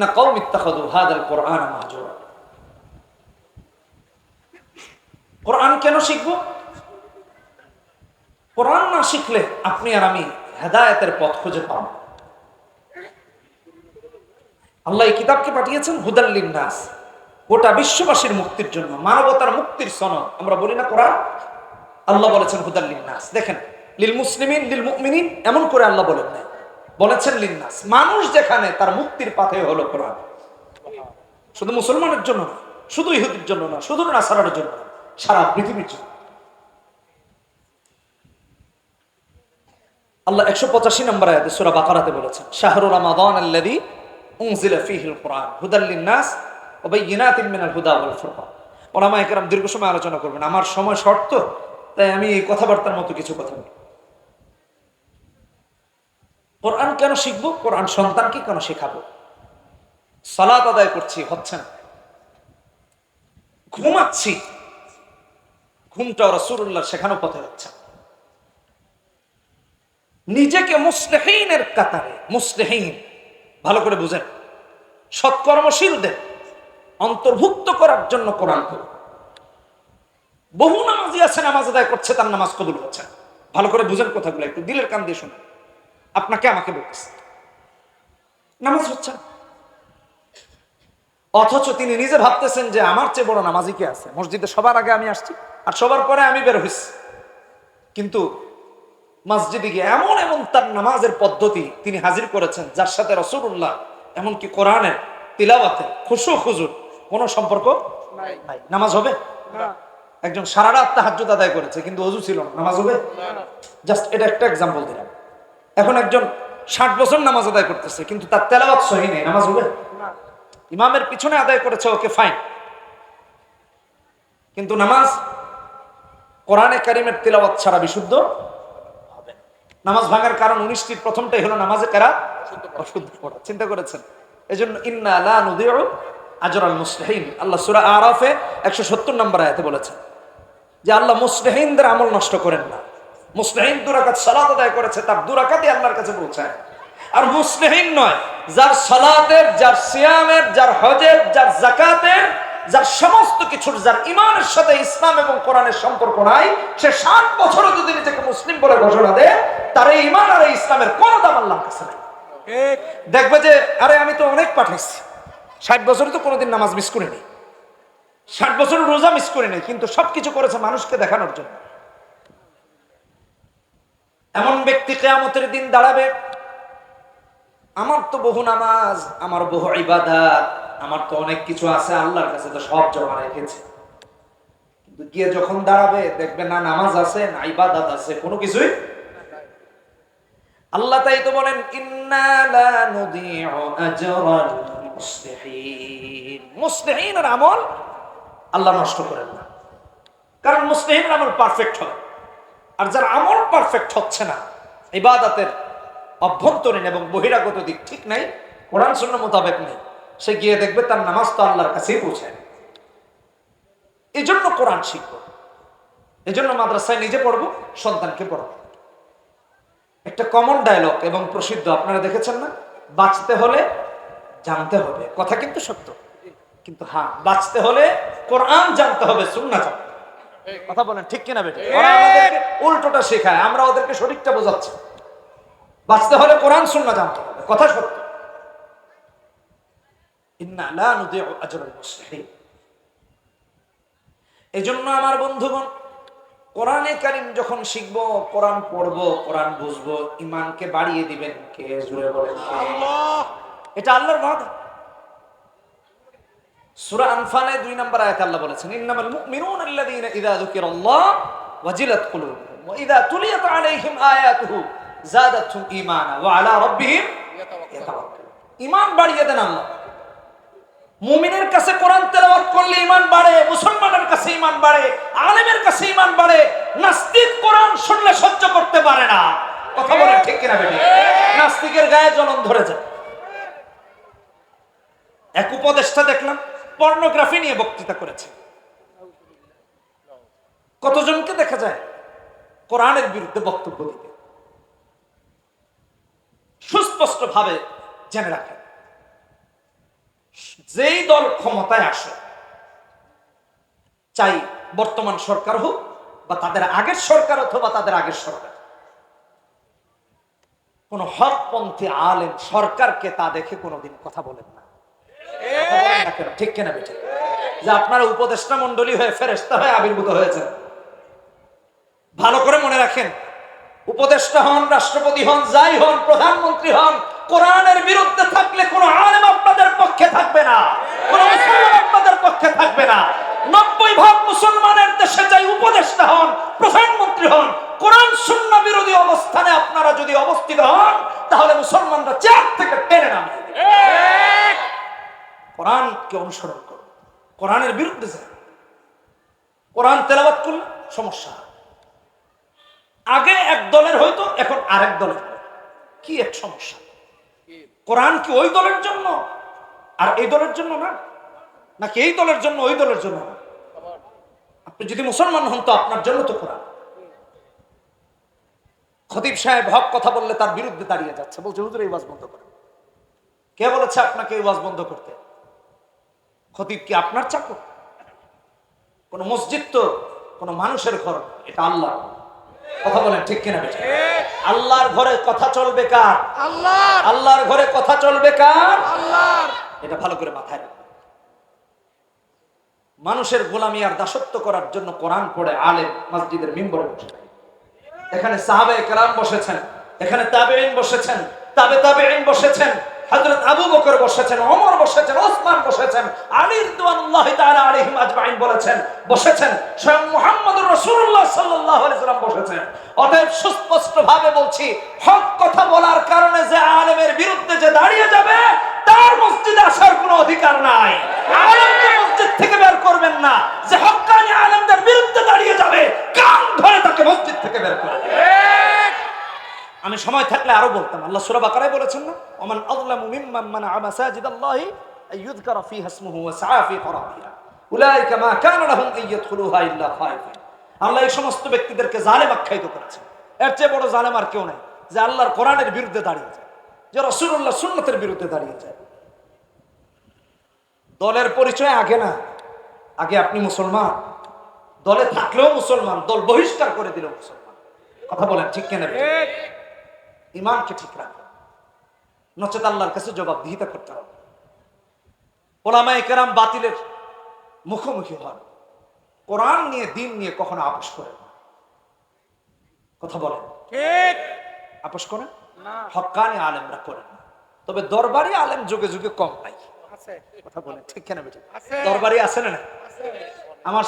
ইন্না হাদাল কুরআন কোরআন কেন শিখব? কোরআন না শিখলে আপনি আর আমি পথ খুঁজে পাব আল্লাহ এই কিতাবকে পাঠিয়েছেন হুদাল্লিন গোটা বিশ্ববাসীর মুক্তির জন্য, মানবতার মুক্তির সনদ। আমরা বলি না কোরআন? আল্লাহ বলেছেন হুদাল্লিন নাস দেখেন, লিল মুসলিমিন, লিল মুমিনিন, এমন করে আল্লাহ বলেন নাই। বলেছেন লিন্নাস, মানুষ যেখানে তার মুক্তির পাথে হলো কোরআন। শুধু মুসলমানের জন্য না, শুধু ইহুদির জন্য না, শুধু নাসারার জন্য সারা পৃথিবীর জন্য। আল্লাহ একশো পঁচাশি নম্বর আয়াতে সুরা বাকারাতে বলেছেন শাহরুর রমাদান আল্লাযী উনজিলা ফীহিল কুরআন, হুদাল লিন-নাস ওয়া বায়িনাতিন মিনাল হুদা ওয়াল ফুরকান। ওলামা একরাম দীর্ঘ সময় আলোচনা করবেন। আমার সময় শর্ত, তাই আমি এই কথাবার্তার মতো কিছু কথা বলি। কোরআন কেন শিখব? কোরআন সন্তানকে কেন শেখাবো? সালাত আদায় করছি, হচ্ছে না। ঘুমাচ্ছি। ঘুমটাও রসুল্লাহ শেখানো পথে হচ্ছে নিজেকে মুসলেহীনের কাতারে, মুসলেহীন, ভালো করে বুঝেন। সৎকর্মশীলদের অন্তর্ভুক্ত করার জন্য কোরআন পড়ুন। বহু নামাজি আছে, নামাজ আদায় করছে, তার নামাজ কবুল হচ্ছে ভালো করে বুঝেন কথাগুলো, একটু দিলের কান দিয়ে শুনুন। আপনাকে আমাকে বলতেছে নামাজ হচ্ছে। না। অথচ তিনি নিজে ভাবতেছেন যে আমার চেয়ে বড় নামাজি কে আছে? মসজিদে সবার আগে আমি আসছি আর সবার পরে আমি বের হইছি। কিন্তু মসজিদে গিয়ে এমন এমন তার নামাজের পদ্ধতি তিনি হাজির করেছেন যার সাথে রসুল্লাহ এমনকি কোরআনের তিলাওয়াতে খুশু খুজুর কোনো সম্পর্ক নাই। নামাজ হবে? একজন সারা রাত তাহাজ্জুদ আদায় করেছে কিন্তু অজু ছিল না। নামাজ হবে? জাস্ট এটা একটা এক্সাম্পল দিলাম। এখন একজন ষাট বছর নামাজ আদায় করতেছে কিন্তু তার তেলাওয়াত সহি নেই নামাজ হবে ইমামের পিছনে আদায় করেছে ওকে ফাইন কিন্তু নামাজ কোরআনে কারিমের তেলাওয়াত ছাড়া বিশুদ্ধ হবে নামাজ ভাঙার কারণ উনিশটির প্রথমটাই হলো নামাজে কারা? অশুদ্ধ পড়া। চিন্তা করেছেন? এই জন্য ইন্না লা নুদিউ আজরাল মুসলিহিন। আল্লাহ সূরা আরাফে 170 নম্বর আয়াতে বলেছেন যে আল্লাহ মুসলিহিনদের আমল নষ্ট করেন না। মুসলিহিন দুরাকাত সালাত আদায় করেছে, তার দুরাকাতই আল্লাহর কাছে পৌঁছায়। আর মুসলিহিন নয়, যার সালাতের, যার সিয়ামের, যার হজের, যার জাকাতের যার সমস্ত কিছুর, যার ইমানের সাথে ইসলাম এবং কোরআনের সম্পর্ক নাই, সে ষাট বছরও যদি নিজেকে মুসলিম বলে ঘোষণা দেয়, তার এই ইমান আর এই ইসলামের কোনো দাম আল্লাহর কাছে নাই। দেখবে যে, আরে আমি তো অনেক পাঠাইছি, ষাট বছরে তো কোনোদিন নামাজ মিস করিনি। ষাট বছরের রোজা মিস করিনি, কিন্তু সবকিছু করেছে মানুষকে দেখানোর জন্য। এমন ব্যক্তি কেয়ামতের দিন দাঁড়াবে। আমার তো বহু নামাজ, আমার বহু ইবাদত, আমার তো অনেক কিছু আছে, আল্লাহর কাছে তো সব জমা রেখেছে। কিন্তু গিয়ে যখন দাঁড়াবে, দেখবে না নামাজ আছে, না ইবাদত আছে, কোনো কিছুই আল্লাহ তাই তো বলেন আজরাল আমল আল্লাহ নষ্ট করেন না। কারণ মুসলিহিনের আমল পারফেক্ট হয়। আর যার আমল পারফেক্ট হচ্ছে না, ইবাদতের অভ্যন্তরীণ এবং বহিরাগত দিক ঠিক নাই, কোরআন শূন্য মোতাবেক নেই, সে গিয়ে দেখবে তার নামাজ তো আল্লাহর কাছেই না। এই জন্য কোরআন শিখব এই জন্য মাদ্রাসায় নিজে পড়ব, সন্তানকে পড়ব একটা কমন ডায়লগ এবং প্রসিদ্ধ, আপনারা দেখেছেন না বাঁচতে হলে জানতে হবে, কথা কিন্তু সত্য কিন্তু হ্যাঁ বাঁচতে হলে কোরআন জানতে হবে সুন্না জানতে। কথা বলেন ঠিক কিনা বেটে? ওরা উল্টোটা শেখায় আমরা ওদেরকে শরীরটা বোঝাচ্ছি। বাঁচতে হলে কোরআন সুন্না জানতে হবে কথা সত্য। এই জন্য আমার বন্ধুগণ কোরআনে কারিম যখন শিখব কোরআন পড়ব কোরআন বুঝব ইমানকে বাড়িয়ে দিবেন কে? জুড়ে বলেন এটা আল্লাহর ওয়াদা। আনফালে দুই নম্বর আয়াতে আল্লাহ বলেছেন, ইন্নামাল মুমিনুনা আল্লাযীনা ইযা ওয়াজিলাত কুলুবুহুম ওয়া ইযা তুলিয়াত আলাইহিম আয়াতুহু যাদাতহুম ঈমানা ওয়া আলা রাব্বিহিম ইয়াতাওয়াক্কালুন। ঈমান বাড়িয়ে দেন আল্লাহ। মুমিনের কাছে কোরআন তেলাওয়াত করলে ঈমান বাড়ে, মুসলমানের কাছে ঈমান বাড়ে, আলেমের কাছে ঈমান বাড়ে, নাস্তিক কোরআন শুনলে সহ্য করতে পারে না। কথা বলে ঠিক কিনা নাস্তিকের গায়ে জ্বলন ধরে যায় এক উপদেষ্টা দেখলাম পর্নোগ্রাফি নিয়ে বক্তৃতা করেছে। কতজনকে দেখা যায় কোরআনের বিরুদ্ধে বক্তব্য দিতে? সুস্পষ্ট ভাবে জেনে রাখেন। যেই দল ক্ষমতায় আসে, চাই বর্তমান সরকার হোক বা তাদের আগের সরকার অথবা তাদের আগের সরকার। কোন হকপন্থী আলেম সরকারকে তা দেখে কোনোদিন কথা বলেন না। ঠিক কেনা বেঠে যে আপনারা উপদেষ্টা মন্ডলী হয়ে ফেরেস্তা হয়ে আবির্ভূত হয়েছেন। ভালো করে মনে রাখেন, উপদেষ্টা হন, রাষ্ট্রপতি হন, যাই হন, প্রধানমন্ত্রী হন, কোরআনের বিরুদ্ধে থাকলে কোন আলেম আপনাদের পক্ষে থাকবে না। কোন মুসলমান আপনাদের পক্ষে থাকবে না। নব্বই ভাগ মুসলমানের দেশে যাই উপদেষ্টা হন, প্রধানমন্ত্রী হন, কোরআন শূন্য বিরোধী অবস্থানে আপনারা যদি অবস্থিত হন, তাহলে মুসলমানরা চেয়ার থেকে টেনে দেবে। কোরআনকে অনুসরণ করুন কোরআনের বিরুদ্ধে যান কোরআন তেলাবাত করলে সমস্যা আগে এক দলের হয়তো এখন আরেক দলের কি এক সমস্যা? কোরআন কি ওই দলের জন্য? আর এই দলের জন্য না? নাকি এই দলের জন্য, ওই দলের জন্য না? আপনি যদি মুসলমান হন, তো আপনার জন্য তো কোরআন। খতিব সাহেব হক কথা বললে তার বিরুদ্ধে দাঁড়িয়ে যাচ্ছে। বলছে, হুজুর, এই ওয়াজ বন্ধ করেন। কে বলেছে আপনাকে এই ওয়াজ বন্ধ করতে? খতিব কি আপনার চাকর? কোন মসজিদ তো কোন মানুষের ঘর? এটা আল্লাহ কথা বলেন ঠিক কিনা বেটা আল্লাহর ঘরে কথা চলবে কার? আল্লাহ আল্লাহর ঘরে কথা চলবে কার? আল্লাহ এটা ভালো করে মাথায় রাখবেন। মানুষের গোলামি আর দাসত্ব করার জন্য কোরআন পড়ে আলেম মসজিদের মিম্বরে বসে এখানে সাহাবে কেরাম বসেছেন এখানে তাবেইন বসেছেন তাবে তাবেইন বসেছেন হযরত আবু বকর বসেছেন ওমর বসেছেন ওসমান বসেছেন আলী রাদিয়াল্লাহু তাআলা আলাইহিম আজমাইন বলেছেন বসেছেন স্বয়ং মুহাম্মদুর রাসূলুল্লাহ সাল্লাল্লাহু আলাইহি সাল্লাম বসেছেন। অতএব সুস্পষ্ট ভাবে বলছি হক কথা বলার কারণে যে আলেমের বিরুদ্ধে যে দাঁড়িয়ে যাবে তার মসজিদে আসার কোনো অধিকার নাই। আলেমকে মসজিদ থেকে বের করবেন না যে হক্কানি আলেমদের বিরুদ্ধে দাঁড়িয়ে যাবে কান ধরে তাকে মসজিদ থেকে বের করে আমি সময় থাকলে আরও বলতাম আল্লাহ সূরা বাকারায় বলেছেন না? ওমান আযলামু মিম্মান মানাআ মাসাজিদাল্লাহি আইয়ুযকারা ফিহা ইসমুহু ওয়া সাআ ফি খরাবিহা উলাইকা মা কানা লাহুম আইয়াদখুলুহা ইল্লা খায়ফিন আল্লাহ এই সমস্ত ব্যক্তিদেরকে জালেম আখ্যায়িত করেছেন। এর চেয়ে বড় জালেম আর কেউ নাই যে আল্লাহর কোরআনের বিরুদ্ধে দাঁড়িয়ে যায় যে রাসূলুল্লাহ সুন্নতের বিরুদ্ধে দাঁড়িয়ে যায়। দলের পরিচয় আগে না আগে আপনি মুসলমান। দলে থাকলেও মুসলমান দল বহিষ্কার করে দিলেও মুসলমান। কথা বলেন ঠিক কেন? ইমানকে ঠিক রাখবেন নচেত আল্লাহর কাছে জবাবদিহিতা করতে হবে। ওলামায়ে কেরাম বাতিলের মুখোমুখি হন। কোরআন নিয়ে দিন নিয়ে কখনো আপোষ করেন না। কথা বলেন। ঠিক। আপোষ করেন? না। হক্কানি আলেমরা করেন না। তবে দরবারি আলেম যুগে যুগে কম পাই কথা বলেন। ঠিক কেন আছে। দরবারি আছে না আমার